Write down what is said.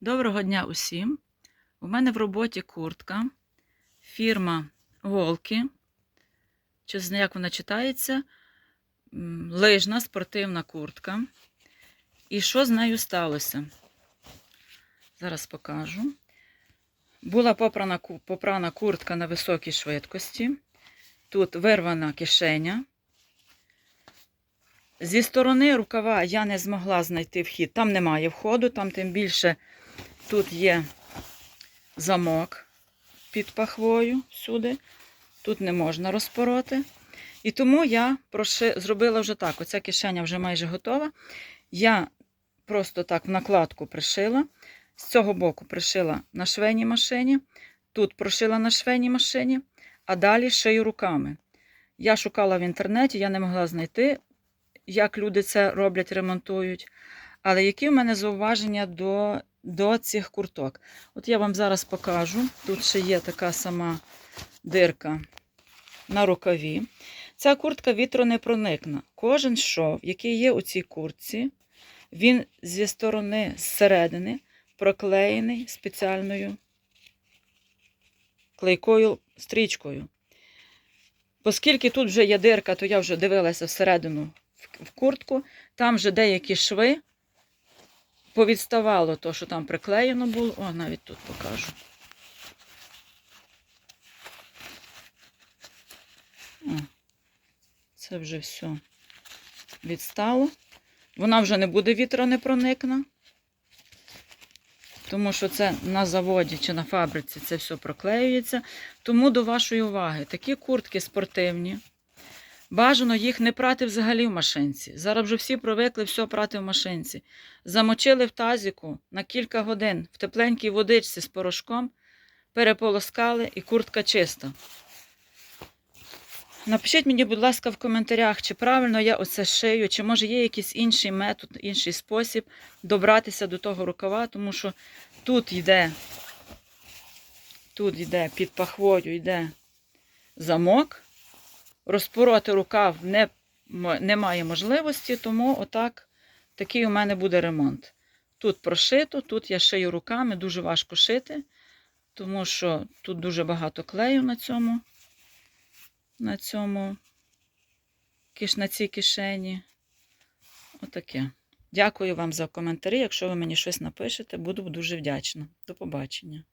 Доброго дня усім! У мене в роботі куртка, фірма Волки. Чи як вона читається? Лижна спортивна куртка. І що з нею сталося? Зараз покажу. Була попрана, попрана куртка на високій швидкості. Тут вирвана кишеня. Зі сторони рукава я не змогла знайти вхід. Там немає входу, там тим більше тут є замок під пахвою всюди. Тут не можна розпороти. І тому я проши... зробила вже так. Оця кишеня вже майже готова. Я просто так в накладку пришила. З цього боку пришила на швейній машині. Тут прошила на швейній машині, а далі шию руками. Я шукала в інтернеті, я не могла знайти, як люди це роблять, ремонтують. Але які в мене зауваження до, до цих курток? От я вам зараз покажу. Тут ще є така сама дирка на рукаві. Ця куртка вітронепроникна. Кожен шов, який є у цій куртці, він зі сторони, зсередини, проклеєний спеціальною клейкою стрічкою. Оскільки тут вже є дирка, то я вже дивилася всередину в- куртку, там вже деякі шви повідставало то, що там приклеєно було. О, навіть тут покажу. Це вже все відстало. Вона вже не буде вітронепроникна, тому що це на заводі чи на фабриці це все проклеюється. Тому до вашої уваги, такі куртки спортивні. Бажано їх не прати взагалі в машинці. Зараз вже всі привикли все прати в машинці. Замочили в тазіку на кілька годин в тепленькій водичці з порошком, переполоскали і куртка чиста. Напишіть мені, будь ласка, в коментарях, чи правильно я оце шию, чи може є якийсь інший метод, інший спосіб добратися до того рукава, тому що тут йде, тут йде під пахвою йде замок, розпороти рукав не, немає можливості, тому отак такий у мене буде ремонт. Тут прошито, тут я шию руками, дуже важко шити, тому що тут дуже багато клею на цьому на цьому на цій кишені. Отаке. Дякую вам за коментарі. Якщо ви мені щось напишете, буду дуже вдячна. До побачення.